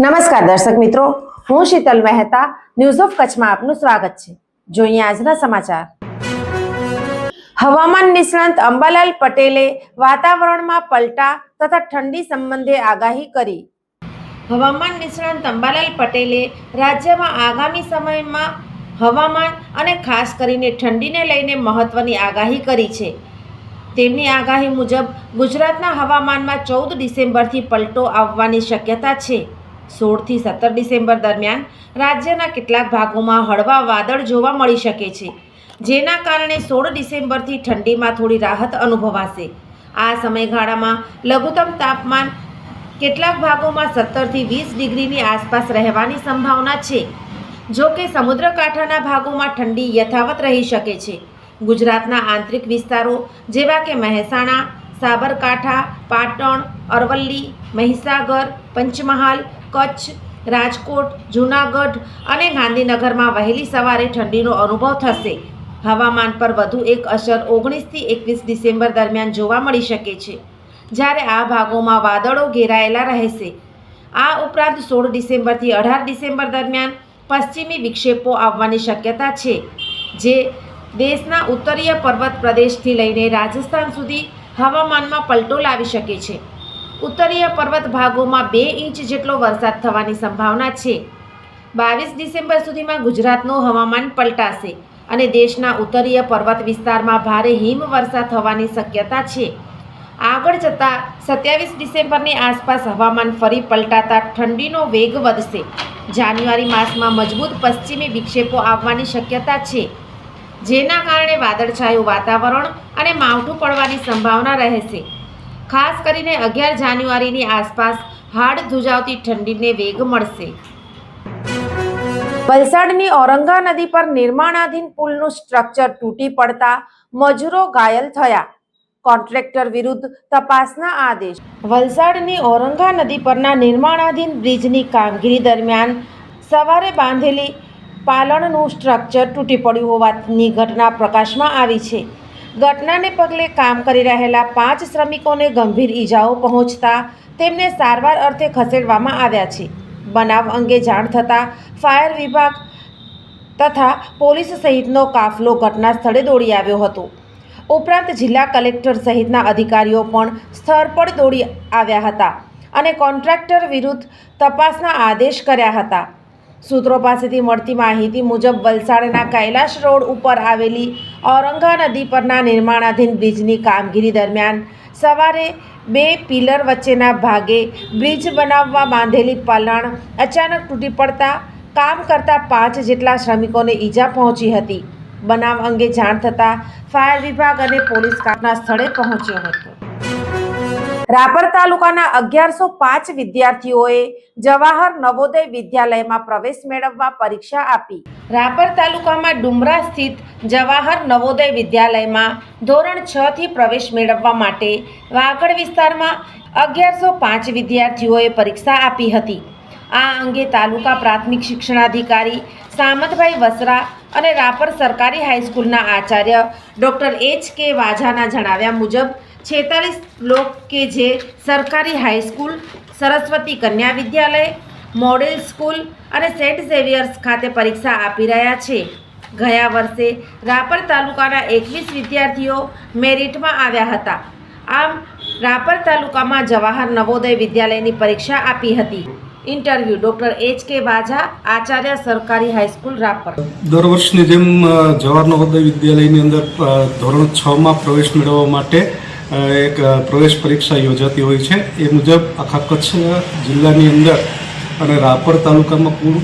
નમસ્કાર દર્શક મિત્રો, હું શીતલ મહેતા ન્યૂઝ ઓફ કચ્છમાં આપનું સ્વાગત છે. જોઈએ આજના સમાચાર. હવામાન નિષ્ણાંત અંબાલાલ પટેલે વાતાવરણમાં પલટા તથા ઠંડી સંબંધે આગાહી કરી. હવામાન નિષ્ણાંત અંબાલાલ પટેલે રાજ્યમાં આગામી સમયમાં હવામાન અને ખાસ કરીને ઠંડીને લઈને મહત્વની આગાહી કરી છે. તેમની આગાહી મુજબ ગુજરાતના હવામાનમાં ચૌદ ડિસેમ્બરથી પલટો આવવાની શક્યતા છે. સોળથી સત્તર ડિસેમ્બર દરમિયાન રાજ્યના કેટલાક ભાગોમાં હળવા વાદળ જોવા મળી શકે છે, જેના કારણે સોળ ડિસેમ્બરથી ઠંડીમાં થોડી રાહત અનુભવાશે. આ સમયગાળામાં લઘુત્તમ તાપમાન કેટલાક ભાગોમાં સત્તરથી વીસ ડિગ્રીની આસપાસ રહેવાની સંભાવના છે. જો કે સમુદ્રકાંઠાના ભાગોમાં ઠંડી યથાવત રહી શકે છે. ગુજરાતના આંતરિક વિસ્તારો જેવા કે મહેસાણા, સાબરકાંઠા, પાટણ, અરવલ્લી, મહીસાગર, પંચમહાલ કચ્છ, રાજકોટ, જૂનાગઢ અને ગાંધીનગરમાં વહેલી સવારે ઠંડીનો અનુભવ થશે. હવામાન પર વધુ એક અસર ઓગણીસથી એકવીસ ડિસેમ્બર દરમિયાન જોવા મળી શકે છે. જ્યારે આ ભાગોમાં વાદળો ઘેરાયેલા રહેશે. આ ઉપરાંત સોળ ડિસેમ્બરથી અઢાર ડિસેમ્બર દરમિયાન પશ્ચિમી વિક્ષેપો આવવાની શક્યતા છે, જે દેશના ઉત્તરીય પર્વત પ્રદેશથી લઈને રાજસ્થાન સુધી હવામાનમાં પલટો લાવી શકે છે. ઉત્તરીય પર્વત ભાગોમાં બે ઇંચ જેટલો વરસાદ થવાની સંભાવના છે. બાવીસ ડિસેમ્બર સુધીમાં ગુજરાતનું હવામાન પલટાશે અને દેશના ઉત્તરીય પર્વત વિસ્તારમાં ભારે હિમવર્ષા થવાની શક્યતા છે. આગળ જતાં સત્યાવીસ ડિસેમ્બરની આસપાસ હવામાન ફરી પલટાતા ઠંડીનો વેગ વધશે. જાન્યુઆરી માસમાં મજબૂત પશ્ચિમી વિક્ષેપો આવવાની શક્યતા છે. જેના કારણે વાદળછાયું વાતાવરણ અને માવઠું પડવાની સંભાવના રહેશે. ખાસ કરીને અગિયાર જાન્યુઆરીની આસપાસ હાડ ધુજાવતી ઠંડીને વેગ મળશે. વલસાડની ઔરંગા નદી પર નિર્માણાધીન પુલનું સ્ટ્રક્ચર તૂટી પડતા મજૂરો ઘાયલ થયા. કોન્ટ્રાક્ટર વિરુદ્ધ તપાસના આદેશ. વલસાડની ઔરંગા નદી પરના નિર્માણાધીન બ્રિજની કામગીરી દરમિયાન સવારે બાંધેલી પાલણનું સ્ટ્રક્ચર તૂટી પડ્યું હોવાની ઘટના પ્રકાશમાં આવી છે. ઘટનાને પગલે કામ કરી રહેલા પાંચ શ્રમિકોને ગંભીર ઈજાઓ પહોંચતા તેમને સારવાર અર્થે ખસેડવામાં આવ્યા છે. બનાવ અંગે જાણ થતાં ફાયર વિભાગ તથા પોલીસ સહિતનો કાફલો ઘટના સ્થળે દોડી આવ્યો હતો. ઉપરાંત જિલ્લા કલેક્ટર સહિતના અધિકારીઓ પણ સ્થળ પર દોડી આવ્યા હતા અને કોન્ટ્રાક્ટર વિરુદ્ધ તપાસના આદેશ કર્યા હતા. સૂત્રો પાસેથી મળતી માહિતી મુજબ વલસાડના કૈલાશ રોડ ઉપર આવેલી ઔરંગા નદી પરના નિર્માણાધીન બ્રિજની કામગીરી દરમિયાન સવારે બે પિલર વચ્ચેના ભાગે બ્રિજ બનાવવા બાંધેલી પલણ અચાનક તૂટી પડતા કામ કરતા પાંચ જેટલા શ્રમિકોને ઈજા પહોંચી હતી. બનાવ અંગે જાણ થતાં ફાયર વિભાગ અને પોલીસ કામના સ્થળે પહોંચ્યો હતો. રાપર તાલુકાના અગિયારસો પાંચ વિદ્યાર્થીઓએ જવાહર નવોદય વિદ્યાલયમાં પ્રવેશ મેળવવા પરીક્ષા આપી. રાપર તાલુકામાં ડુમરા સ્થિત જવાહર નવોદય વિદ્યાલયમાં ધોરણ છ થી પ્રવેશ મેળવવા માટે વાગડ વિસ્તારમાં અગિયારસો પાંચ વિદ્યાર્થીઓએ પરીક્ષા આપી હતી. આ અંગે તાલુકા પ્રાથમિક શિક્ષણાધિકારી સામતભાઈ વસરા અને રાપર સરકારી હાઈસ્કૂલના આચાર્ય ડૉક્ટર એચ કે વાઝાના જણાવ્યા મુજબ છેતાલીસ લોક કે જે સરકારી હાઈસ્કૂલ સરસ્વતી કન્યા વિદ્યાલય, મોડેલ સ્કૂલ અને સેન્ટ ઝેવિયર્સ ખાતે પરીક્ષા આપી રહ્યા છે. ગયા વર્ષે રાપર તાલુકાના એકવીસ વિદ્યાર્થીઓ મેરિટમાં આવ્યા હતા. આમ, રાપર તાલુકામાં જવાહર નવોદય વિદ્યાલયની પરીક્ષા આપી હતી. Interview doctor H K Vaja, Acharya સરકારી હાઈસ્કૂલ રાપર. દર વર્ષની જેમ જવાહર નવોદય વિદ્યાલયની અંદર ધોરણ છમાં પ્રવેશ મેળવવા માટે એક પ્રવેશ પરીક્ષા યોજાતી હોય છે. એ મુજબ આખા કચ્છ જિલ્લાની અંદર અને રાપર તાલુકામાં કુલ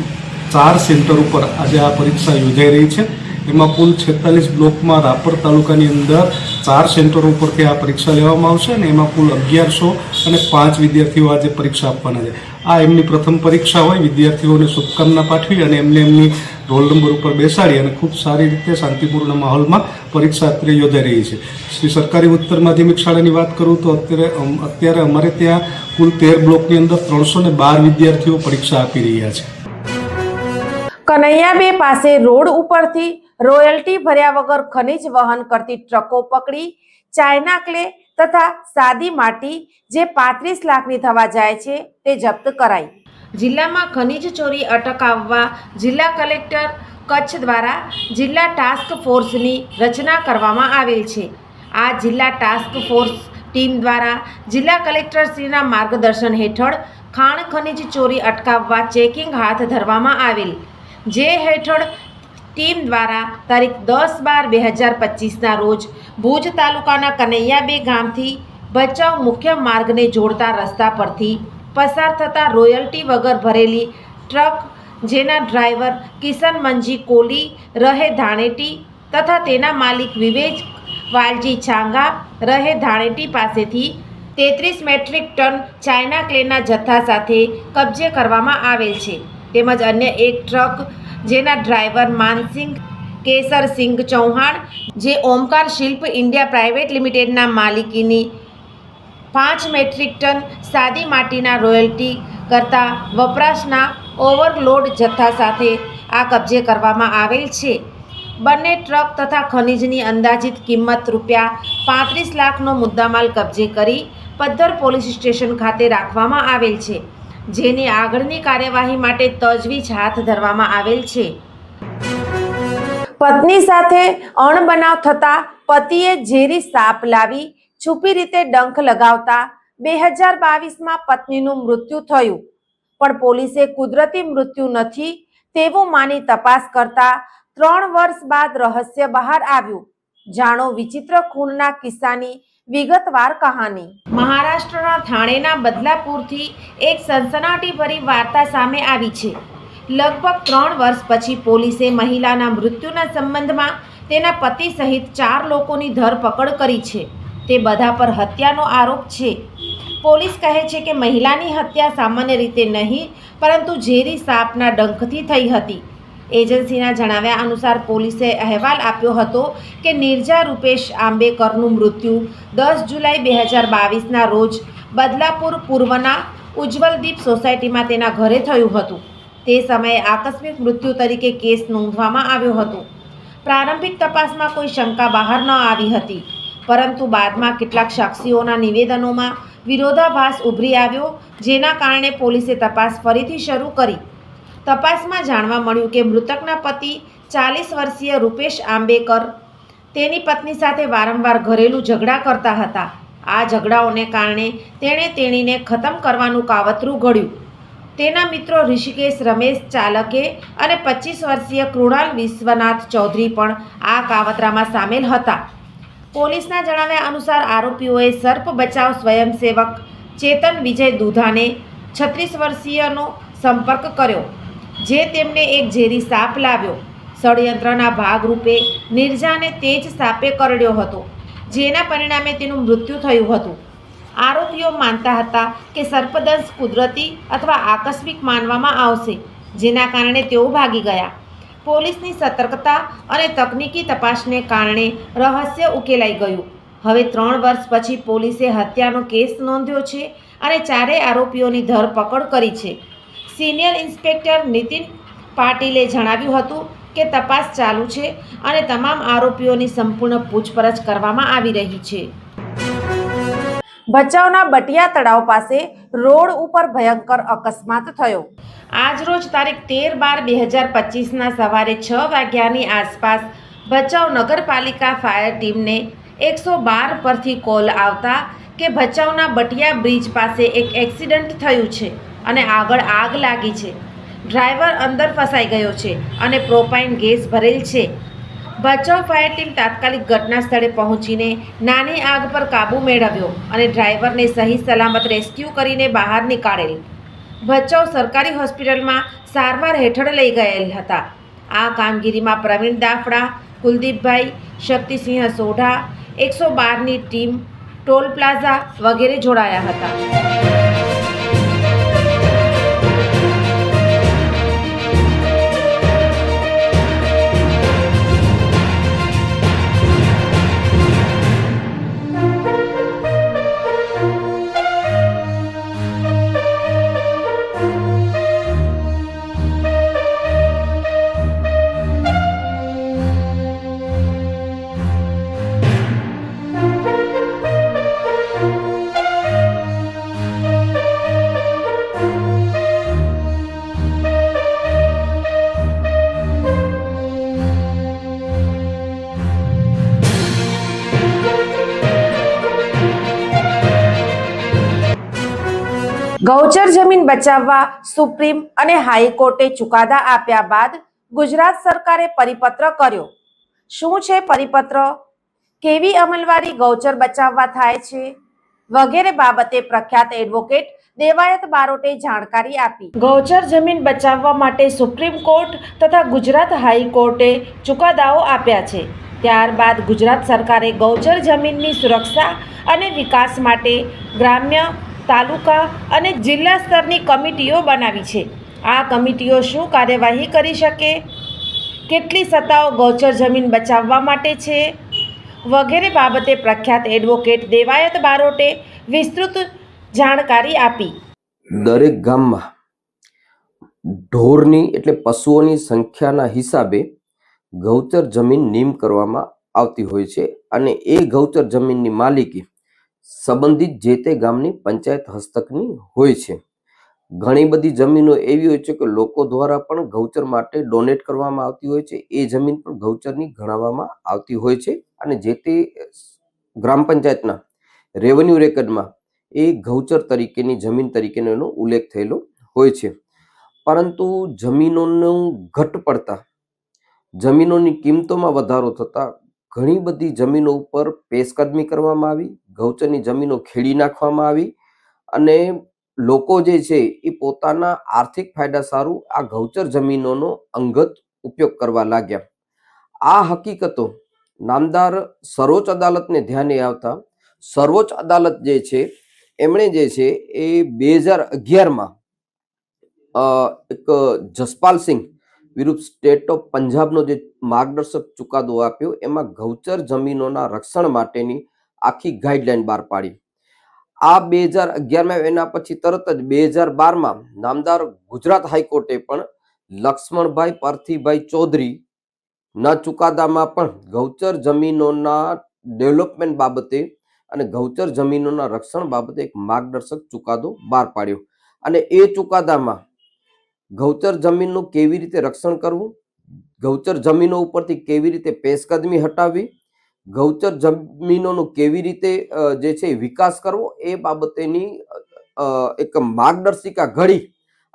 ચાર સેન્ટર ઉપર આજે આ પરીક્ષા યોજાઈ રહી છે. એમાં કુલ છેતાલીસ બ્લોકમાં રાપર તાલુકાની અંદર ચાર સેન્ટરો ઉપરથી આ પરીક્ષા લેવામાં આવશે અને એમાં કુલ અગિયારસો અને પાંચ વિદ્યાર્થીઓ આજે પરીક્ષા આપવાના છે. આ એમની પ્રથમ પરીક્ષા હોય. વિદ્યાર્થીઓને શુભકામના પાઠવી અને એમને એમની રોલ નંબર ઉપર બેસાડી અને ખૂબ સારી રીતે શાંતિપૂર્ણ માહોલમાં પરીક્ષા અત્યારે યોજાઈ રહી છે. શ્રી સરકારી ઉત્તર માધ્યમિક શાળાની વાત કરું તો અત્યારે અત્યારે અમારે ત્યાં કુલ તેર બ્લોકની અંદર ત્રણસો ને બાર વિદ્યાર્થીઓ પરીક્ષા આપી રહ્યા છે. કનૈયાબે પાસે રોડ ઉપરથી રોયલ્ટી ભર્યા વગર ખનિજ વહન કરતી ટ્રકો પકડી ચાઇના ક્લે તથા સાદી માટી જે પાંત્રીસ લાખની થવા જાય છે તે જપ્ત કરાઈ. જિલ્લામાં ખનીજ ચોરી અટકાવવા જિલ્લા કલેક્ટર કચ્છ દ્વારા જિલ્લા ટાસ્ક ફોર્સની રચના કરવામાં આવેલ છે. આ જિલ્લા ટાસ્ક ફોર્સ ટીમ દ્વારા જિલ્લા કલેક્ટરશ્રીના માર્ગદર્શન હેઠળ ખાણ ખનીજ ચોરી અટકાવવા ચેકિંગ હાથ ધરવામાં આવેલ. જે હેઠળ ટીમ દ્વારા તારીખ દસ બાર બે હજાર પચીસના રોજ ભુજ તાલુકાના કનૈયાબે ગામથી ભચાઉ મુખ્ય માર્ગને જોડતા રસ્તા પરથી પસાર થતા રોયલ્ટી વગર ભરેલી ટ્રક, જેના ડ્રાઈવર કિશન મંજી કોલી, રહે ધાણેટી તથા તેના માલિક વિવેક વાલજી છાંગા, રહે ધાણેટી પાસેથી તેત્રીસ મેટ્રિક ટન ચાઇના ક્લેના જથ્થા સાથે કબજે કરવામાં આવેલ છે. તેમજ અન્ય એક ટ્રક, જેના ડ્રાઈવર માનસિંહ કેસરસિંહ ચૌહાણ, જે ઓમકાર શિલ્પ ઇન્ડિયા પ્રાઇવેટ લિમિટેડના માલિકીની પાંચ મેટ્રિક ટન સાદી માટીના રોયલ્ટી કરતા વપરાશના ઓવરલોડ જથ્થા સાથે આ કબજે કરવામાં આવેલ છે. બંને ટ્રક તથા ખનીજની અંદાજિત કિંમત રૂપિયા પાંત્રીસ લાખનો મુદ્દામાલ કબજે કરી પદ્ધર પોલીસ સ્ટેશન ખાતે રાખવામાં આવેલ છે, જેની આગળની કાર્યવાહી માટે તજવીજ હાથ ધરવામાં આવેલ છે. પત્ની સાથે અણબનાવ થતાં પતિએ ઝેરી સાપ લાવી છુપી રીતે ડંખ લગાવતા બે હજાર બાવીસમાં પત્નીનું મૃત્યુ થયું. પણ પોલીસે કુદરતી મૃત્યુ નથી તેવું માની તપાસ કરતા ત્રણ વર્ષ બાદ રહસ્ય બહાર આવ્યું. જાણો વિચિત્ર ખૂનના કિસ્સાની વિગતવાર કહાની. મહારાષ્ટ્રના થાણેના બદલાપુરથી એક સનસનાટીભરી વાર્તા સામે આવી છે. લગભગ ત્રણ વર્ષ પછી પોલીસે મહિલાના મૃત્યુના સંબંધમાં તેના પતિ સહિત ચાર લોકોની ધરપકડ કરી છે. તે બધા પર હત્યાનો આરોપ છે. પોલીસ કહે છે કે મહિલાની હત્યા સામાન્ય રીતે નહીં, પરંતુ ઝેરી સાપના ડંખથી થઈ હતી. એજન્સીના જણાવ્યા અનુસાર પોલીસે અહેવાલ આપ્યો હતો કે નિર્જા રૂપેશ આંબેકરનું મૃત્યુ દસ જુલાઈ બે હજાર બાવીસના રોજ બદલાપુર પૂર્વના ઉજ્જવલદીપ સોસાયટીમાં તેના ઘરે થયું હતું. તે સમયે આકસ્મિક મૃત્યુ તરીકે કેસ નોંધવામાં આવ્યો હતો. પ્રારંભિક તપાસમાં કોઈ શંકા બહાર ન આવી હતી. પરંતુ બાદમાં કેટલાક સાક્ષીઓના નિવેદનોમાં વિરોધાભાસ ઉભરી આવ્યો, જેના કારણે પોલીસે તપાસ ફરીથી શરૂ કરી. તપાસમાં જાણવા મળ્યું કે મૃતકના પતિ ચાલીસ વર્ષીય રૂપેશ આંબેકર તેની પત્ની સાથે વારંવાર ઘરેલું ઝઘડા કરતા હતા. આ ઝઘડાઓને કારણે તેણે તેણીને ખતમ કરવાનું કાવતરું ઘડ્યું. તેના મિત્રો ઋષિકેશ રમેશ ચાલકે અને પચીસ વર્ષીય કૃણાલ વિશ્વનાથ ચૌધરી પણ આ કાવતરામાં સામેલ હતા. પોલીસના જણાવ્યા અનુસાર આરોપીઓએ સર્પ બચાવ સ્વયંસેવક ચેતન વિજય દુધાને છત્રીસ વર્ષીયનો સંપર્ક કર્યો, જે તેમને એક ઝેરી સાપ લાવ્યો. ષડયંત્રના ભાગરૂપે નિર્જાને તે જ સાપે કરડ્યો હતો, જેના પરિણામે તેનું મૃત્યુ થયું હતું. આરોપીઓ માનતા હતા કે સર્પદંશ કુદરતી અથવા આકસ્મિક માનવામાં આવશે, જેના કારણે તેઓ ભાગી ગયા. પોલીસની સતર્કતા અને તકનીકી તપાસને કારણે રહસ્ય ઉકેલાઈ ગયું. હવે ત્રણ વર્ષ પછી પોલીસે હત્યાનો કેસ નોંધ્યો છે અને ચારેય આરોપીઓની ધરપકડ કરી છે. સિનિયર ઇન્સ્પેક્ટર નીતિન પાટીલે જણાવ્યું હતું કે તપાસ ચાલુ છે અને તમામ આરોપીઓની સંપૂર્ણ પૂછપરછ કરવામાં આવી રહી છે. ભચાઉના બટિયા તળાવ પાસે રોડ ઉપર ભયંકર અકસ્માત થયો. આજરોજ તારીખ તેર બાર બે હજાર પચીસના સવારે છ વાગ્યાની આસપાસ ભચાઉ નગરપાલિકા ફાયર ટીમને એકસો બાર પરથી કોલ આવતા કે ભચાઉના બટિયા બ્રિજ પાસે એક એક્સિડન્ટ થયું છે અને આગળ આગ લાગી છે. ડ્રાઈવર અંદર ફસાઈ ગયો છે અને પ્રોપાઇન ગેસ ભરેલ છે. ભચાઉ ફાયર ટીમ તાત્કાલિક ઘટના સ્થળે પહોંચીને નાની આગ પર કાબૂ મેળવ્યો અને ડ્રાઈવરને સહી સલામત રેસ્ક્યુ કરીને બહાર નીકાળેલ. ભચાઉ સરકારી હોસ્પિટલમાં સારવાર હેઠળ લઈ ગયેલ હતા. આ કામગીરીમાં પ્રવીણ દાફડા, કુલદીપભાઈ, શક્તિસિંહ સોઢા, એકસો બારની ટીમ, ટોલ પ્લાઝા વગેરે જોડાયા હતા. બચાવવા સુપ્રીમ અને હાઈકોર્ટે ચુકાદા આપ્યા બાદ ગુજરાત સરકારે પરિપત્ર કર્યો. શું છે પરિપત્ર? કેવી અમલવારી ગૌચર બચાવવા થાય છે? વગેરે બાબતે પ્રખ્યાત એડવોકેટ દેવાયત બારોટે જાણકારી આપી. ગૌચર જમીન બચાવવા માટે સુપ્રીમ કોર્ટ તથા ગુજરાત હાઈકોર્ટે ચુકાદાઓ આપ્યા છે. ત્યારબાદ ગુજરાત સરકારે ગૌચર જમીનની સુરક્ષા અને વિકાસ માટે ગ્રામ્ય તાલુકા અને જિલ્લા સ્તરની કમિટીઓ બનાવી છે. આ કમિટીઓ શું કાર્યવાહી કરી શકે? કેટલી સત્તાઓ ગૌચર જમીન બચાવવા માટે છે? વગેરે બાબતે પ્રખ્યાત એડવોકેટ દેવાયત બારોટે વિસ્તૃત જાણકારી આપી. દરેક ગામમાં ઢોરની એટલે પશુઓની સંખ્યાના હિસાબે ગૌચર જમીન નીમ કરવામાં આવતી હોય છે અને એ ગૌચર જમીનની માલિકી સંબંધિત જે તે ગામની પંચાયત હસ્તકની હોય છે. ઘણી બધી જમીનો એવી હોય છે કે લોકો દ્વારા પણ ગૌચર માટે ડોનેટ કરવામાં આવતી હોય છે. એ જમીન પણ ગૌચરની ગણાવવામાં આવતી હોય છે અને જે તે ગ્રામ પંચાયતના રેવન્યુ રેકર્ડમાં એ ગૌચર તરીકેની જમીન તરીકેનો એનો ઉલ્લેખ થયેલો હોય છે. પરંતુ જમીનોનું ઘટ પડતા, જમીનોની કિંમતોમાં વધારો થતા ઘણી બધી જમીનો ઉપર પેશકદમી કરવામાં આવી, ગૌચરની જમીનો ખેડી નાખવામાં આવી અને લોકો જે છે એ પોતાના આર્થિક ફાયદા સારું આ ગૌચર જમીનોનો અંગત ઉપયોગ કરવા લાગ્યા. આ હકીકતો નામદાર સર્વોચ્ચ અદાલતને ધ્યાને આવતા સર્વોચ્ચ અદાલત જે છે, એમણે જે છે એ બે હજાર અગિયારમાં એક જસપાલ સિંહ વિરુદ્ધ સ્ટેટ ઓફ પંજાબનો જે માર્ગદર્શક ચુકાદો આપ્યો, એમાં ગૌચર જમીનોના રક્ષણ માટેની આખી ગાઈડલાઈન બહાર પાડી. આ બે હજાર અગિયારમાં એના પછી તરત જ બે હજાર બારમાં નામદાર ગુજરાત હાઈકોર્ટે પણ લક્ષ્મણભાઈ પાર્થિભાઈ ચૌધરી ના ચુકાદામાં પણ ગૌચર જમીનોના ડેવલપમેન્ટ બાબતે અને ગૌચર જમીનોના રક્ષણ બાબતે એક માર્ગદર્શક ચુકાદો બહાર પાડ્યો. અને એ ચુકાદામાં ગૌચર જમીનનું કેવી રીતે રક્ષણ કરવું? ગૌચર જમીનો ઉપરથી કેવી રીતે પેશકદમી હટાવવી? ગૌચર જમીનોનું કેવી રીતે જે છે વિકાસ કરવો? એ બાબતેની એક માર્ગદર્શિકા ઘડી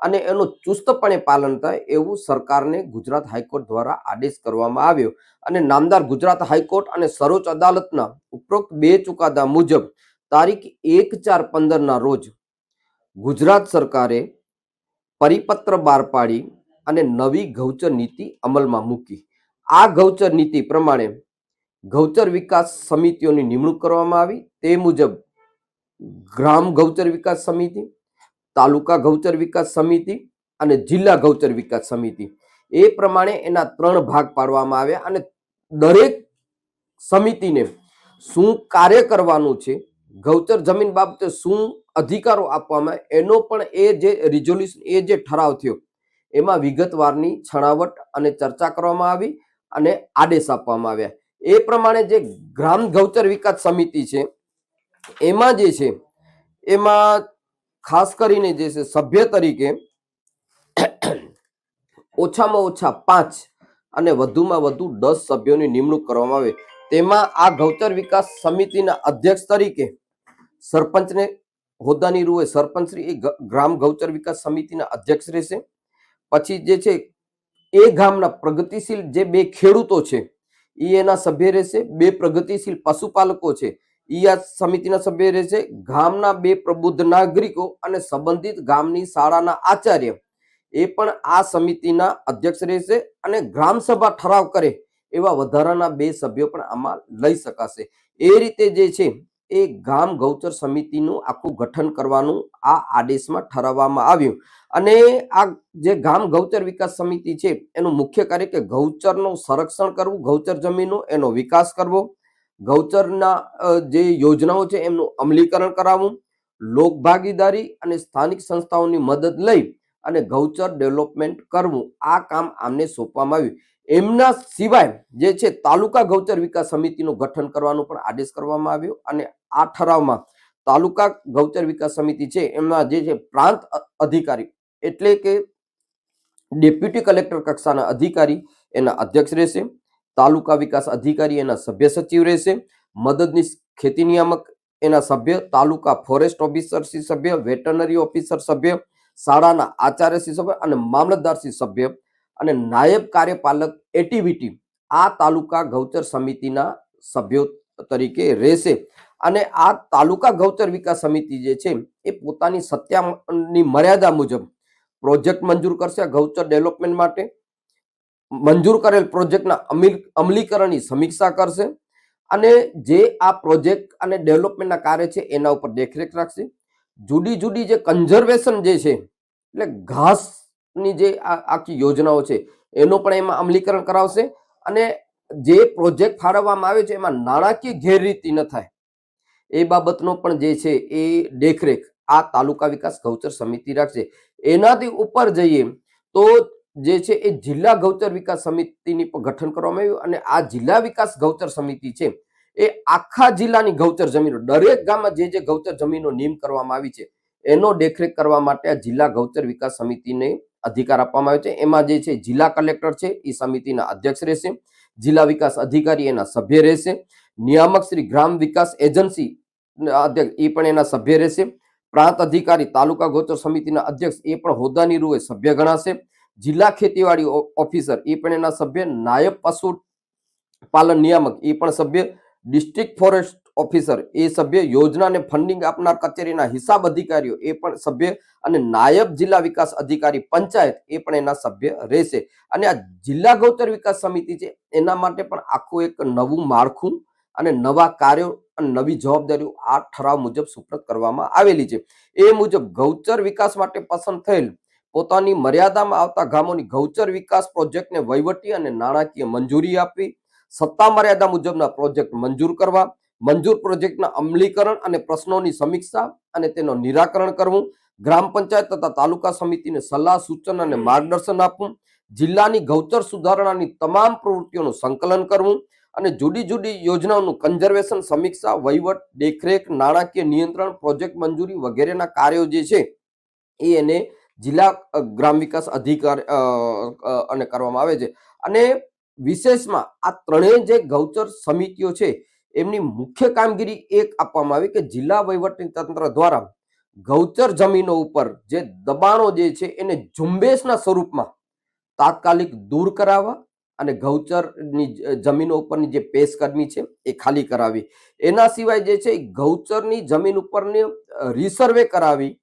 અને એનું ચુસ્તપણે પાલન થાય એવું સરકારને ગુજરાત હાઈકોર્ટ દ્વારા આદેશ કરવામાં આવ્યો. અને નામદાર ગુજરાત હાઈકોર્ટ અને સર્વોચ્ચ અદાલતના ઉપરોક્ત બે ચુકાદા મુજબ તારીખ એક ચાર પંદરના રોજ ગુજરાત સરકારે પરિપત્ર બહાર પાડી અને નવી ગૌચર નીતિ અમલમાં મૂકી. આ ગૌચર નીતિ પ્રમાણે ગૌચર વિકાસ સમિતિઓની નિમણૂક કરવામાં આવી. તે મુજબ ગ્રામ ગૌચર વિકાસ સમિતિ, તાલુકા ગૌચર વિકાસ સમિતિ અને જિલ્લા ગૌચર વિકાસ સમિતિ. એ પ્રમાણે એના ત્રણ ભાગ પાડવામાં આવ્યા અને દરેક સમિતિને શું કાર્ય કરવાનું છે ગૌચર જમીન બાબતે શું અધિકારો આપવામાં એનો પણ એ જે રિઝોલ્યુશન એ જે ઠરાવ થયો, એમાં વિગતવારની છણાવટ અને ચર્ચા કરવામાં આવી અને આદેશ આપવામાં આવ્યા. એ પ્રમાણે જે ગ્રામ ગૌચર વિકાસ સમિતિ છે, એમાં જે છે, એમાં ખાસ કરીને જે છે, સભ્ય તરીકે ઓછામાં ઓછા પાંચ અને વધુમાં વધુ દસ સભ્યોની નિમણૂક કરવામાં આવે. તેમાં આ ગૌચર વિકાસ સમિતિના અધ્યક્ષ તરીકે સરપંચને હોદ્દાની રૂએ સરપંચશ્રી એ ગ્રામ ગૌચર વિકાસ સમિતિના અધ્યક્ષ રહેશે. પછી જે છે, એ ગામના પ્રગતિશીલ જે બે ખેડૂતો છે એ એના સભ્ય રહેશે. બે પ્રગતિશીલ પશુપાલકો છે એ આ સમિતિના સભ્ય રહેશે. ગામના બે પ્રબુદ્ધ નાગરિકો અને સંબંધિત ગામની શાળાના આચાર્ય, એ પણ આ સમિતિના અધ્યક્ષ રહેશે અને ગ્રામસભા ઠરાવ કરે એવા વધારાના બે સભ્યો પણ આમાં લઈ શકાશે. એ રીતે જે છે એ ગામ ગૌચર સમિતિનું આખું ગઠન કરવાનું આ આદેશમાં ઠરાવવામાં આવ્યું. અને આ જે ગામ ગૌચર વિકાસ સમિતિ છે, એનું મુખ્ય કાર્ય કે ગૌચરનું સંરક્ષણ કરવું, ગૌચર જમીનનો એનો વિકાસ કરવો, ગૌચરના જે યોજનાઓ છે એમનું અમલીકરણ કરાવવું, લોક ભાગીદારી અને સ્થાનિક સંસ્થાઓની મદદ લઈ અને ગૌચર ડેવલપમેન્ટ કરવું, આ કામ આમને સોંપવામાં આવ્યું. એમના સિવાય જે છે તાલુકા ગૌચર વિકાસ સમિતિનું ગઠન કરવાનો પણ આદેશ કરવામાં આવ્યો અને આ ઠરાવમાં તાલુકા ગૌચર વિકાસ સમિતિ છે એમના જે છે પ્રાંત અધિકારી એટલે કે ડેપ્યુટી કલેક્ટર કક્ષાના અધિકારી એના અધ્યક્ષ રહેશે, તાલુકા વિકાસ અધિકારી એના સભ્ય સચિવ રહેશે, મદદનીશ ખેતી નિયામક એના સભ્ય, તાલુકા ફોરેસ્ટ ઓફિસર શ્રી સભ્ય, વેટરનરી ઓફિસર સભ્ય, શાળાના આચાર્ય શ્રી સભ્ય અને મામલતદાર શ્રી સભ્ય અને નાયબ કાર્યપાલક એટીવીટી આ તાલુકા ગૌચર સમિતિના સભ્યો તરીકે રહેશે. અને આ તાલુકા ગૌચર વિકાસ સમિતિ જે છે, એ પોતાની સત્યાની મર્યાદા મુજબ પ્રોજેક્ટ મંજૂર કરશે ગૌચર ડેવલપમેન્ટ માટે. મંજૂર કરેલ પ્રોજેક્ટના અમલી- અમલીકરણની સમીક્ષા કરશે. અને જે આ પ્રોજેક્ટ અને ડેવલપમેન્ટના કાર્ય છે, એના ઉપર દેખરેખ રાખશે. જુદી જુદી જે કન્ઝર્વેશન જે છે, એટલે ઘાસની જે આખી યોજનાઓ છે, એનો પણ એમાં અમલીકરણ કરાવશે અને જે પ્રોજેક્ટ ફાળવવામાં આવે છે, એમાં નાણાકીય ગેરરીતિ ન થાય. એ બાબતનો પણ જે છે, એ દેખરેખ આ તાલુકા વિકાસ ગૌચર સમિતિ રાખશે. એનાથી ઉપર જઈએ તો જે છે, એ જિલ્લા ગૌચર વિકાસ સમિતિની ગઠન કરવામાં આવ્યું અને આ જિલ્લા વિકાસ ગૌચર સમિતિ છે, એ આખા જિલ્લાની ગૌચર જમીનો, દરેક ગામમાં જે જે ગૌચર જમીનો નિયમ કરવામાં આવી છે, એનો દેખરેખ કરવા માટે આ જિલ્લા ગૌચર વિકાસ સમિતિને અધિકાર આપવામાં આવ્યો છે. એમાં જે છે, જિલ્લા કલેક્ટર છે, એ સમિતિના અધ્યક્ષ રહેશે. જિલ્લા વિકાસ અધિકારી એના સભ્ય રહેશે. નિયામક શ્રી ગ્રામ વિકાસ એજન્સી અધ્યક્ષ એ પણ એના સભ્ય રહેશે. પ્રાંત અધિકારી તાલુકા ગોચર સમિતિના અધ્યક્ષ એ પણ હોદ્દાની રૂએ સભ્ય ગણાશે. જિલ્લા ખેતીવાડી ઓફિસર એ પણ એના સભ્ય. નાયબ પશુ પાલન નિયામક એ પણ સભ્ય. ડિસ્ટ્રિક્ટ ફોરેસ્ટ ઓફિસર એ સભ્ય યોજનાને ફંડિંગ આપનાર કચેરીના હિસાબ અધિકારીઓ, એ પણ સભ્ય અને નાયબ જિલ્લા વિકાસ અધિકારી પંચાયત, એ પણ એના સભ્ય રહેશે. અને આ જિલ્લા ગૌચર વિકાસ સમિતિ છે, એના માટે પણ આખું એક નવું માળખું અને નવા કાર્યો અને નવી જવાબદારીઓ આ ઠરાવ મુજબ સુપ્રત કરવામાં આવેલી છે. એ મુજબ ગૌચર વિકાસ માટે પસંદ થયેલ પોતાની મર્યાદામાં આવતા ગામોની ગૌચર વિકાસ પ્રોજેક્ટને વહીવટી અને નાણાકીય મંજૂરી આપવી, સત્તા મર્યાદા મુજબના પ્રોજેક્ટ મંજૂર કરવા મંજૂર પ્રોજેક્ટના અમલીકરણ અને પ્રશ્નોની સમીક્ષા અને તેનો નિરાકરણ કરવું, ગ્રામ પંચાયત તથા તાલુકા સમિતિને સલાહ, સૂચન અને માર્ગદર્શન આપવું, જિલ્લાની ગૌચર સુધારણાની તમામ પ્રવૃત્તિઓનું સંકલન કરવું અને જુદી જુદી યોજનાઓનું કન્ઝર્વેશન, સમીક્ષા, વહીવટ, દેખરેખ, નાણાકીય નિયંત્રણ, પ્રોજેક્ટ મંજૂરી વગેરેના કાર્યો જે છે એ એને જિલ્લા ગ્રામ વિકાસ અધિકાર અને કરવામાં આવે છે. અને વિશેષમાં આ ત્રણેય જે ગૌચર સમિતિઓ છે એમની મુખ્ય કામગીરી એક આપવામાં આવી કે જિલ્લા વહીવટી તંત્ર દ્વારા ગૌચર જમીનો ઉપર જે દબાણો જે છે એને ઝુંબેશના સ્વરૂપમાં તાત્કાલિક દૂર કરાવવા અને ગૌચરની જમીનો ઉપરની જે પેશકદમી છે એ ખાલી કરાવી. એના સિવાય જે છે ગૌચરની જમીન ઉપરની રિસર્વે કરાવી,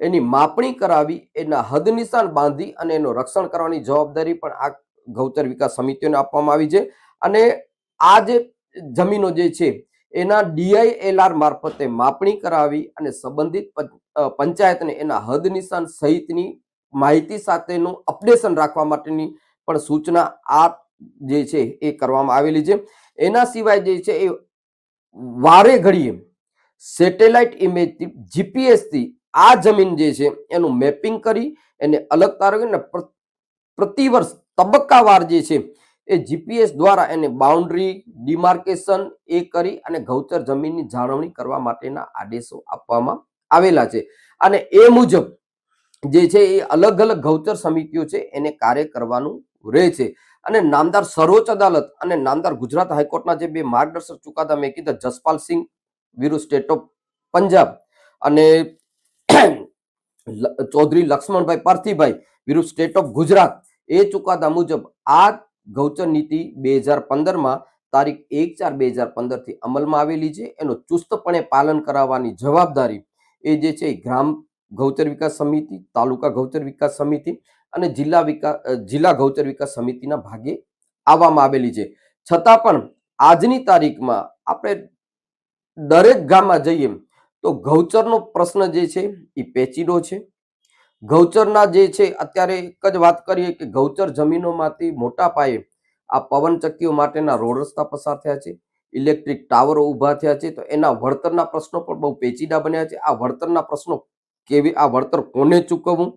એની માપણી કરાવી, એના હદ નિશાન બાંધી અને એનું રક્ષણ કરવાની જવાબદારી પણ આ ગૌચર વિકાસ સમિતિઓને આપવામાં આવી છે. અને આ જે જમીનો જે છે, એના ડીઆઈએલઆર મારફતે માપણી કરાવી અને સંબંધિત પંચાયતને એના હદ નિશાન સહિતની માહિતી સાથેનું અપડેશન રાખવા માટેની પણ સૂચના આ જે છે, એ કરવામાં આવેલી છે. એના સિવાય જે છે, એ વારે ઘડીએ સેટેલાઇટ ઇમેજથી જીપીએસથી આ જમીન જે છે, એનું મેપિંગ કરી એને અલગ તારવીને પ્રતિવર્ષ તબક્કાવાર જે છે એ જીપીએસ દ્વારા એને બાઉન્ડ્રી ડિમાર્કેશન એ કરી અને ગૌચર જમીનની જાળવણી કરવા માટેના આદેશો આપવામાં આવેલા છે. અને એ મુજબ જે છે એ અલગ અલગ ગૌચર સમિતિઓ છે એને કાર્ય કરવાનું રહે છે. અને નામદાર સર્વોચ્ચ અદાલત અને નામદાર ગુજરાત હાઈકોર્ટના જે બે માર્ગદર્શક ચુકાદા મેં કીધા, જસપાલ સિંહ વિરુદ્ધ સ્ટેટ ઓફ પંજાબ અને ચૌધરી લક્ષ્મણભાઈ પાર્થિભાઈ વિરુદ્ધ સ્ટેટ ઓફ ગુજરાત. એ ચુકાદા મુજબ આ ગૌચર નીતિ બે હજાર પંદરમાં તારીખ એક ચાર બે હજાર પંદરથી અમલમાં આવેલી છે. એનું ચુસ્તપણે પાલન કરાવવાની જવાબદારી એ જે છે ગ્રામ ગૌચર વિકાસ સમિતિ, તાલુકા ગૌચર વિકાસ સમિતિ અને જિલ્લા વિકાસ જિલ્લા ગૌચર વિકાસ સમિતિના ભાગે આવવામાં આવેલી છે. છતાં પણ આજની તારીખમાં આપણે દરેક ગામમાં જઈએ તો ગૌચરનો પ્રશ્ન જે છે એ પેચીડો છે. ગૌચરના જે છે, અત્યારે એક જ વાત કરીએ કે ગૌચર જમીનોમાંથી મોટા પાયે આ પવનચક્કીઓ માટેના રોડ રસ્તા પસાર થયા છે, ઇલેક્ટ્રિક ટાવરો ઊભા થયા છે, તો એના વળતરના પ્રશ્નો પણ બહુ પેચીદા બન્યા છે. આ વળતરના પ્રશ્નો કેવી, આ વળતર કોને ચૂકવવું,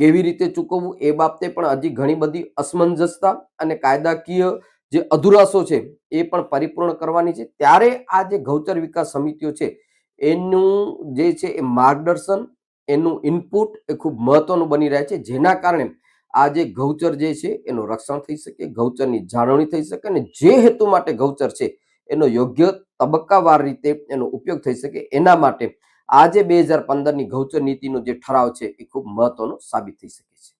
કેવી રીતે ચૂકવવું, એ બાબતે પણ હજી ઘણી બધી અસમંજસતા અને કાયદાકીય જે અધુરાશો છે, એ પણ પરિપૂર્ણ કરવાની છે. ત્યારે આ જે ગૌચર વિકાસ સમિતિઓ છે, એનું જે છે, એ માર્ગદર્શન એનું ઇનપુટ એ ખૂબ મહત્વનું બની રહે છે. જેના કારણે આ જે ગૌચર જે છે એનું રક્ષણ થઈ શકે, ગૌચરની જાળવણી થઈ શકે અને જે હેતુ માટે ગૌચર છે એનો યોગ્ય તબક્કાવાર રીતે એનો ઉપયોગ થઈ શકે. એના માટે આજે બે હજાર પંદરની ગૌચર નીતિનો જે ઠરાવ છે એ ખૂબ મહત્વનો સાબિત થઈ શકે છે.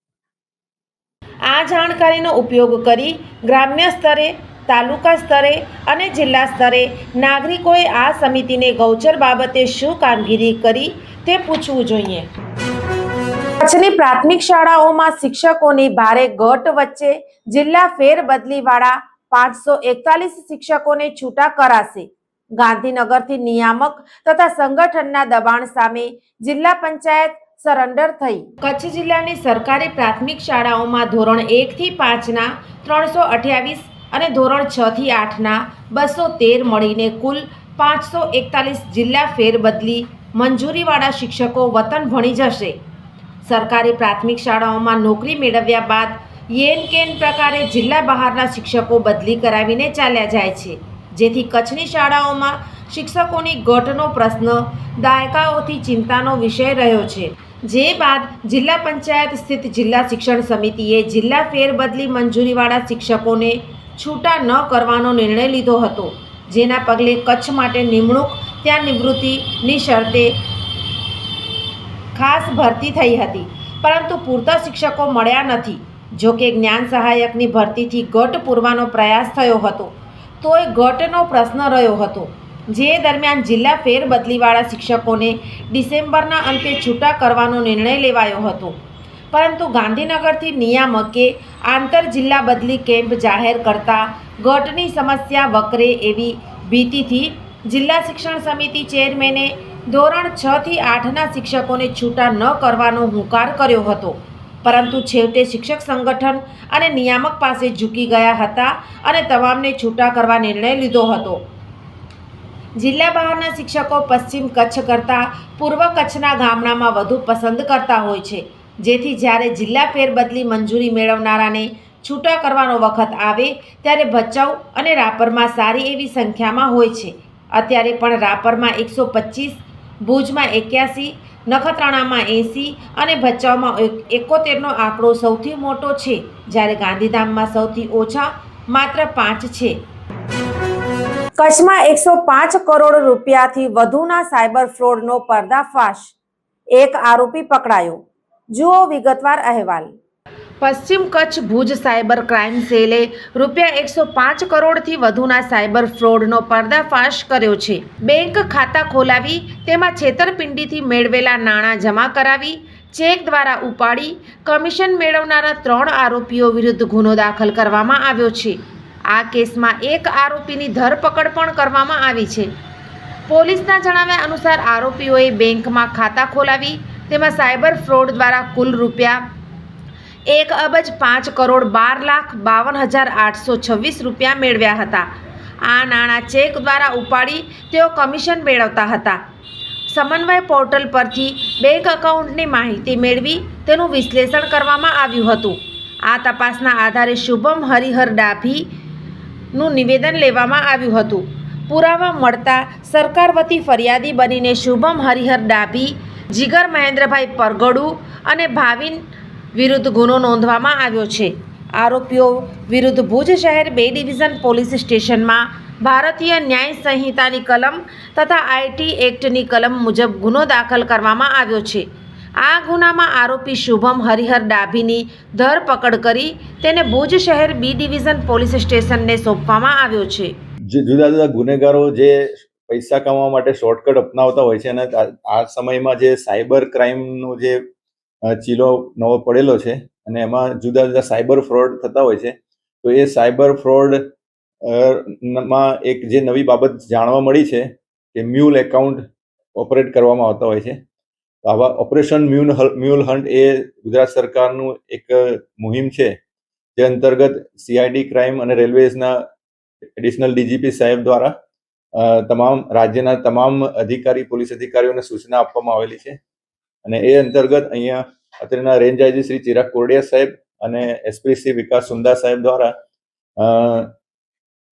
આ જાણકારીનો ઉપયોગ કરી ગ્રામ્ય સ્તરે, તાલુકા સ્તરે અને જિલ્લા સ્તરે નાગરિકોએ આ સમિતિને ગૌચર બાબતે શું કામગીરી કરી તે પૂછવું જોઈએ. કચ્છની પ્રાથમિક શાળાઓમાં શિક્ષકોની ભારે ઘટ વચ્ચે જિલ્લા ફેરબદલીવાળા પાંચસો એકતાલીસ શિક્ષકોને છૂટા કરાશે. ગાંધીનગરથી નિયામક તથા સંગઠનના દબાણ સામે જિલ્લા પંચાયત સરેન્ડર થઈ. કચ્છ જિલ્લાની સરકારી પ્રાથમિક શાળાઓમાં ધોરણ એકથી પાંચના ત્રણસો અઠ્યાવીસ અને ધોરણ છથી આઠના બસો તેર મળીને કુલ પાંચસો એકતાલીસ જિલ્લા ફેરબદલી મંજૂરીવાળા શિક્ષકો વતન ભણી જશે. સરકારી પ્રાથમિક શાળાઓમાં નોકરી મેળવ્યા બાદ યેન કેન પ્રકારે જિલ્લા બહારના શિક્ષકો બદલી કરાવીને ચાલ્યા જાય છે. જેથી કચ્છની શાળાઓમાં શિક્ષકોની ઘટનો પ્રશ્ન, દાયકાઓથી ચિંતાનો વિષય રહ્યો છે. જે બાદ જિલ્લા પંચાયત સ્થિત જિલ્લા શિક્ષણ સમિતિએ જિલ્લા ફેરબદલી મંજૂરીવાળા શિક્ષકોને છૂટા ન કરવાનો નિર્ણય લીધો હતો. જેના પગલે કચ્છ માટે નિમણૂક ત્યાં નિવૃત્તિની શરતે ખાસ ભરતી થઈ હતી. પરંતુ પૂરતા શિક્ષકો મળ્યા નથી. જોકે જ્ઞાન સહાયકની ભરતીથી ઘટ પૂરવાનો પ્રયાસ થયો હતો. તોય ઘટનો પ્રશ્ન રહ્યો હતો. જે દરમિયાન જિલ્લા ફેરબદલીવાળા શિક્ષકોને ડિસેમ્બરના અંતે છૂટા કરવાનો નિર્ણય લેવાયો હતો. પરંતુ ગાંધીનગરથી નિયામકે આંતર જિલ્લા બદલી કેમ્પ જાહેર કરતા ઘટની સમસ્યા વકરે એવી ભીતિથી જિલ્લા શિક્ષણ સમિતિ ચેરમેને ધોરણ છ થી આઠના શિક્ષકોને છૂટા ન કરવાનો હુંકાર કર્યો હતો. પરંતુ છેવટે શિક્ષક સંગઠન અને નિયામક પાસે ઝૂકી ગયા હતા અને તમામને છૂટા કરવા નિર્ણય લીધો હતો. જિલ્લા બહારના શિક્ષકો પશ્ચિમ કચ્છ કરતાં પૂર્વ કચ્છના ગામડામાં વધુ પસંદ કરતા હોય છે. જેથી જ્યારે જિલ્લા ફેરબદલી મંજૂરી મેળવનારાને છૂટા કરવાનો વખત આવે, ત્યારે ભચાઉ અને રાપરમાં સારી એવી સંખ્યામાં હોય છે. અત્યારે પણ રાપરમાં એકસો પચીસ, ભુજમાં એક્યાસી, નખત્રાણામાં એંસી અને ભચાઉમાં એકોતેરનો આંકડો સૌથી મોટો છે, જ્યારે ગાંધીધામમાં સૌથી ઓછા માત્ર પાંચ છે. કચ્છમાં એકસો પાંચ કરોડ રૂપિયાથી વધુના સાયબર ફ્રોડનો પર્દાફાશ, એક આરોપી પકડાયો. જુઓ વિગતવાર અહેવાલ. પશ્ચિમ કચ્છ ભુજ સાયબર ક્રાઇમ સેલે રૂપિયા એકસો પાંચ કરોડથી વધુના સાયબર ફ્રોડનો પર્દાફાશ કર્યો છે. બેંક ખાતા ખોલાવી, તેમાં છેતરપિંડીથી મેળવેલા નાણાં જમા કરાવી, ચેક દ્વારા ઉપાડી, કમિશન મેળવનારા ત્રણ આરોપીઓ વિરુદ્ધ ગુનો દાખલ કરવામાં આવ્યો છે. આ કેસમાં એક આરોપીની ધરપકડ પણ કરવામાં આવી છે. પોલીસના જણાવ્યા અનુસાર આરોપીઓએ બેંકમાં ખાતા ખોલાવી, તેમાં સાયબર ફ્રોડ દ્વારા કુલ રૂપિયા એક અબજ પાંચ કરોડ બાર લાખ બાવન હજાર આઠસો છવ્વીસ રૂપિયા મેળવ્યા હતા. આ નાણાં ચેક દ્વારા ઉપાડી તેઓ કમિશન મેળવતા હતા. સમન્વય પોર્ટલ પરથી બેંક એકાઉન્ટની માહિતી મેળવી તેનું વિશ્લેષણ કરવામાં આવ્યું હતું. આ તપાસના આધારે શુભમ હરિહર ડાભીનું નિવેદન લેવામાં આવ્યું હતું. પુરાવા મળતા સરકાર વતી ફરિયાદી બનીને શુભમ હરિહર ડાભી, જીગર મહેન્દ્રભાઈ પરગડુ અને ભાવિન વિરુદ્ધ ગુનો નોંધવામાં આવ્યો છે. આરોપીઓ વિરુદ્ધ ભુજ શહેર બે ડિવિઝન પોલીસ સ્ટેશનમાં ભારતીય ન્યાય સંહિતાની કલમ તથા આઈટી એક્ટની કલમ મુજબ ગુનો દાખલ કરવામાં આવ્યો છે. આ ગુનામાં આરોપી શુભમ હરિહર ડાભીની ધરપકડ કરી તેને ભુજ શહેર બી ડિવિઝન પોલીસ સ્ટેશનને સોંપવામાં આવ્યો છે. જે જુદા જુદા ગુનેગારો જે પૈસા કમાવા માટે શોર્ટકટ અપનાવતા હોય છે અને આ- સમયમાં જે સાયબર ક્રાઇમનો જે ચીલો નવો પડેલો છે અને એમાં જુદા જુદા સાયબર ફ્રોડ થતા હોય છે. તો એ સાયબર ફ્રોડમાં એક જે નવી બાબત જાણવા મળી છે કે મ્યુલ એકાઉન્ટ ઓપરેટ કરવામાં આવતા હોય છે. આવા ઓપરેશન મ્યુલ હ- મ્યુલ હન્ટ એ ગુજરાત સરકારનું એક મુહિમ છે જે અંતર્ગત સીઆઈડી ક્રાઇમ અને રેલવેઝના એડિશનલ ડીજીપી સાહેબ દ્વારા તમામ રાજ્યના તમામ અધિકારી, પોલીસ અધિકારીઓને સૂચના આપવામાં આવેલી છે. અને એ અંતર્ગત અહીંયા અત્રેના રેન્જ આઈજી શ્રી ચિરાગ કોરડિયા સાહેબ અને એસપી શ્રી વિકાસ સુંદા સાહેબ દ્વારા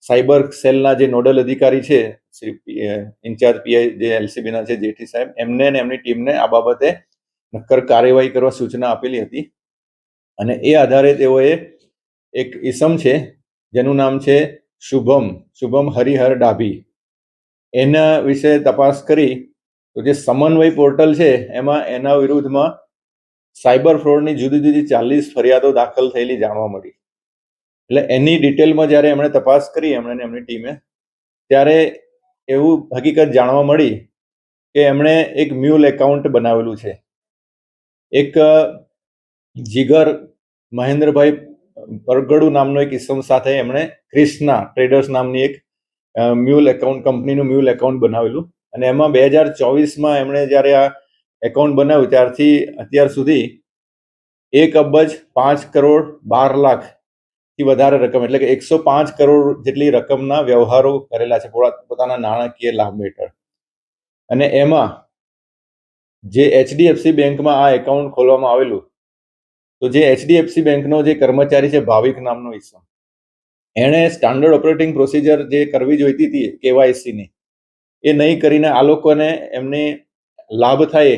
સાયબર સેલના જે નોડલ અધિકારી છે, શ્રી ઇન્ચાર્જ પીઆઈ જે એલસીબીના છે, જેઠી સાહેબ, એમને અને એમની ટીમને આ બાબતે નક્કર કાર્યવાહી કરવા સૂચના આપેલી હતી. અને એ આધારે તેઓએ એક ઈસમ છે, જેનું નામ છે શુભમ શુભમ હરિહર ડાભી. એના વિશે તપાસ કરી તો જે સમન્વય પોર્ટલ છે, એમાં એના વિરુદ્ધમાં સાયબર ફ્રોડની જુદી જુદી ચાલીસ ફરિયાદો દાખલ થયેલી જાણવા મળી. એટલે એની ડિટેલમાં જ્યારે એમણે તપાસ કરી, એમણે એમની ટીમે, ત્યારે એવું હકીકત જાણવા મળી કે એમણે એક મ્યુલ એકાઉન્ટ બનાવેલું છે. એક જીગર મહેન્દ્રભાઈ પરગડુ નામનો એક ઇસમ સાથે એમણે ક્રિષ્ના ટ્રેડર્સ નામની એક મ્યુલ એકાઉન્ટ, કંપનીનું મ્યુલ એકાઉન્ટ બનાવેલું. અને એમાં બે હજાર ચોવીસમાં એમણે જ્યારે આ એકાઉન્ટ બનાવ્યું, ત્યારથી અત્યાર સુધી એક અબજ પાંચ કરોડ બાર લાખથી વધારે રકમ, એટલે કે એકસો પાંચ કરોડ જેટલી રકમના વ્યવહારો કરેલા છે પોતા- પોતાના નાણાકીય લાભ હેઠળ. અને એમાં જે એચડીએફસી બેંકમાં આ એકાઉન્ટ ખોલવામાં આવેલું, તો જે એચડીએફસી બેંકનો જે કર્મચારી છે, ભાવિક નામનો ઈસમ એણે સ્ટાન્ડર્ડ ઓપરેટિંગ પ્રોસિજર જે કરવી જોઈતી હતી, કેવાયસીની એ નહીં કરીને આ લોકોને એમને લાભ થાય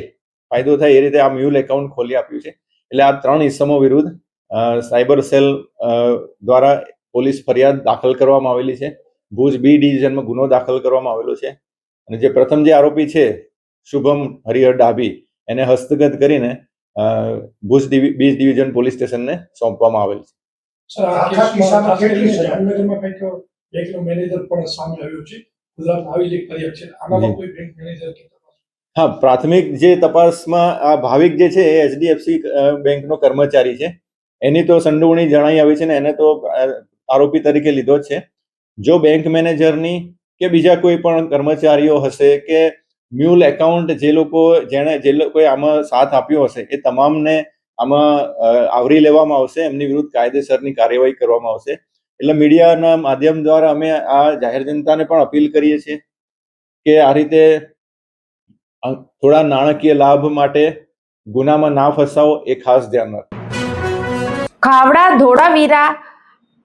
ફાયદો થાય એ રીતે આ મ્યુલ એકાઉન્ટ ખોલી આપ્યું છે. એટલે આ ત્રણ ઇસમો વિરુદ્ધ સાયબર સેલ અ, દ્વારા પોલીસ ફરિયાદ દાખલ કરવામાં આવેલી છે. ભુજ બી ડિવિઝનમાં ગુનો દાખલ કરવામાં આવેલો છે. અને જે પ્રથમ જે આરોપી છે શુભમ હરિહર ડાભી એને હસ્તગત કરીને ભુજ બીજ બી ડિવિઝન પોલીસ સ્ટેશનને સોંપવામાં આવેલ છે. સર આખા કિસ્સામાં કેટલી મેનેજર પણ સામે આવ્યો છે. ગુજરાતમાં આવી જ એક છે. આનામાં કોઈ બેંક મેનેજર કે હા પ્રાથમિક જે તપાસમાં આ ભાવિક જે છે એ એચડીએફસી બેંકનો કર્મચારી છે. એની તો સંડોવણી જણાઈ આવી છે ને એને તો આરોપી તરીકે લીધો જ છે. જો બેંક મેનેજરની કે બીજા કોઈ પણ કર્મચારીઓ હશે કે મ્યુલ એકાઉન્ટ જે લોકો જેણે જે લોકોએ આમાં સાથ આપ્યો હશે એ તમામને આમાં આવરી લેવામાં આવશે એમની વિરુદ્ધ કાયદેસરની કાર્યવાહી કરવામાં આવશે. એટલે મીડિયાના માધ્યમ દ્વારા અમે આ જાહેર જનતાને પણ અપીલ કરીએ છીએ કે આ રીતે થોડા નાણાકીય લાભ માટે ગુનામાં ના ફસાવો એ ખાસ ધ્યાન રાખો. ખાવડા ધોળાવીરા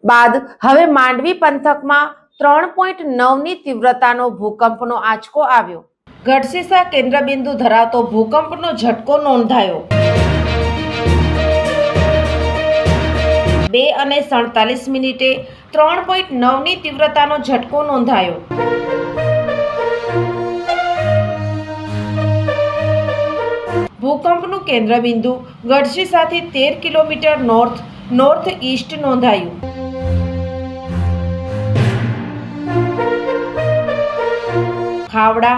બાદ હવે માંડવી પંથકમાં ત્રણ પોઈન્ટ નવની તીવ્રતાનો ભૂકંપનો આંચકો આવ્યો. ગઢસીસા કેન્દ્રબિંદુ ધરાવતો ભૂકંપનો ઝટકો નોંધાયો. બે અને સડતાલીસ મિનિટે ત્રણ પોઈન્ટ નવની તીવ્રતાનો ઝટકો નોંધાયો. ભૂકંપનું કેન્દ્રબિંદુ ગઢસીસાથી તેર કિલોમીટર નોર્થ નોર્થ ઈસ્ટ નોંધાયું. ખાવડા,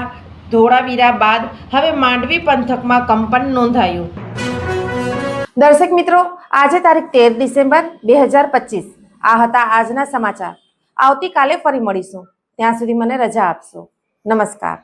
ધોળાવીરા બાદ હવે માંડવી પંથકમાં કંપન નોંધાયું. દર્શક મિત્રો, આજે તારીખ તેર ડિસેમ્બર બે હજાર પચીસ. આ હતા આજના સમાચાર. આવતીકાલે ફરી મળીશું. ત્યાં સુધી મને રજા આપશો. નમસ્કાર.